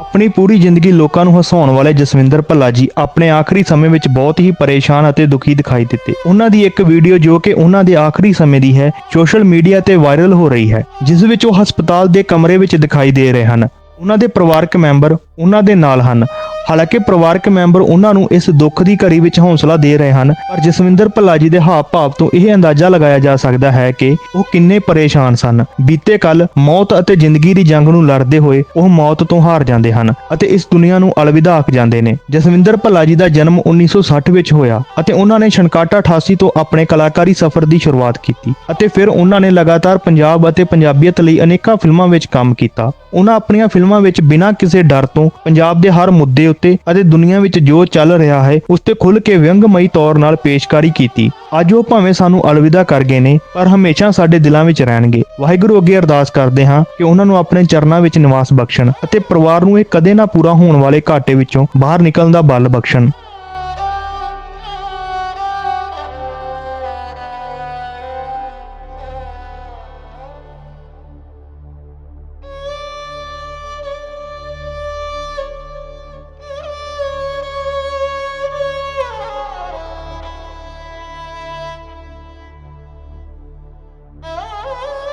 ਆਪਣੀ ਪੂਰੀ ਜ਼ਿੰਦਗੀ ਲੋਕਾਂ ਨੂੰ ਹਸਾਉਣ ਵਾਲੇ ਜਸਵਿੰਦਰ ਭੱਲਾ ਜੀ ਆਪਣੇ ਆਖਰੀ ਸਮੇਂ ਵਿੱਚ ਬਹੁਤ ਹੀ ਪਰੇਸ਼ਾਨ ਅਤੇ ਦੁਖੀ ਦਿਖਾਈ ਦਿੱਤੇ। ਉਹਨਾਂ ਦੀ ਇੱਕ ਵੀਡੀਓ ਜੋ ਕਿ ਉਹਨਾਂ ਦੇ ਆਖਰੀ ਸਮੇਂ ਦੀ ਹੈ, ਸੋਸ਼ਲ ਮੀਡੀਆ ਤੇ ਵਾਇਰਲ ਹੋ ਰਹੀ ਹੈ, ਜਿਸ ਵਿੱਚ ਉਹ ਹਸਪਤਾਲ ਦੇ ਕਮਰੇ ਵਿੱਚ ਦਿਖਾਈ ਦੇ ਰਹੇ ਹਨ। ਉਹਨਾਂ ਦੇ ਪਰਿਵਾਰਕ ਮੈਂਬਰ ਉਹਨਾਂ ਦੇ ਨਾਲ ਹਨ। ਹਾਲਾਂਕਿ ਪਰਿਵਾਰਕ ਮੈਂਬਰ ਉਹਨਾਂ ਨੂੰ ਇਸ ਦੁੱਖ ਦੀ ਘੜੀ ਵਿੱਚ ਹੌਸਲਾ ਦੇ ਰਹੇ ਹਨ, ਪਰ ਜਸਵਿੰਦਰ ਭੱਲਾ ਜੀ ਦੇ ਹਾਵ ਭਾਵ ਤੋਂ ਇਹ ਅੰਦਾਜ਼ਾ ਲਗਾਇਆ ਜਾ ਸਕਦਾ ਹੈ ਕਿ ਉਹ ਕਿੰਨੇ ਪਰੇਸ਼ਾਨ ਸਨ। ਬੀਤੇ ਕੱਲ ਮੌਤ ਅਤੇ ਜ਼ਿੰਦਗੀ ਦੀ ਜੰਗ ਨੂੰ ਲੜਦੇ ਹੋਏ ਉਹ ਮੌਤ ਤੋਂ ਹਾਰ ਜਾਂਦੇ ਹਨ ਅਤੇ ਇਸ ਦੁਨੀਆ ਨੂੰ ਅਲਵਿਦਾ ਆਖ ਜਾਂਦੇ ਨੇ। ਜਸਵਿੰਦਰ ਭੱਲਾ ਜੀ ਦਾ ਜਨਮ 1960 ਵਿੱਚ ਹੋਇਆ ਅਤੇ ਉਹਨਾਂ ਨੇ ਛਣਕਾਟਾ 88 ਤੋਂ ਆਪਣੇ ਕਲਾਕਾਰੀ ਸਫ਼ਰ ਦੀ ਸ਼ੁਰੂਆਤ ਕੀਤੀ ਅਤੇ ਫਿਰ ਉਹਨਾਂ ਨੇ ਲਗਾਤਾਰ ਪੰਜਾਬ ਅਤੇ ਪੰਜਾਬੀਅਤ ਲਈ ਅਨੇਕਾਂ ਫਿਲਮਾਂ ਵਿੱਚ ਕੰਮ ਕੀਤਾ। ਉਹਨਾਂ ਆਪਣੀਆਂ ਫਿਲਮਾਂ ਵਿੱਚ ਬਿਨਾਂ ਕਿਸੇ ਡਰ ਤੋਂ ਪੰਜਾਬ ਦੇ ਹਰ ਮੁੱਦੇ ਉੱਤੇ ਅਤੇ ਦੁਨੀਆ ਵਿੱਚ ਜੋ ਚੱਲ ਰਿਹਾ ਹੈ, ਉਸ ਤੇ ਖੁੱਲ ਕੇ ਵਿਅੰਗਮਈ ਤੌਰ ਨਾਲ ਪੇਸ਼ਕਾਰੀ ਕੀਤੀ। ਅੱਜ ਉਹ ਭਾਵੇਂ ਸਾਨੂੰ ਅਲਵਿਦਾ ਕਰ ਗਏ ਨੇ, ਪਰ ਹਮੇਸ਼ਾ ਸਾਡੇ ਦਿਲਾਂ ਵਿੱਚ ਰਹਿਣਗੇ। ਵਾਹਿਗੁਰੂ ਅੱਗੇ ਅਰਦਾਸ ਕਰਦੇ ਹਾਂ ਕਿ ਉਹਨਾਂ ਨੂੰ ਆਪਣੇ ਚਰਨਾਂ ਵਿੱਚ ਨਿਵਾਸ ਬਖਸ਼ਣ ਅਤੇ ਪਰਿਵਾਰ ਨੂੰ ਇਹ ਕਦੇ ਨਾ ਪੂਰਾ ਹੋਣ ਵਾਲੇ ਘਾਟੇ ਵਿੱਚੋਂ ਬਾਹਰ ਨਿਕਲਣ ਦਾ ਬਲ ਬਖਸ਼ਣ।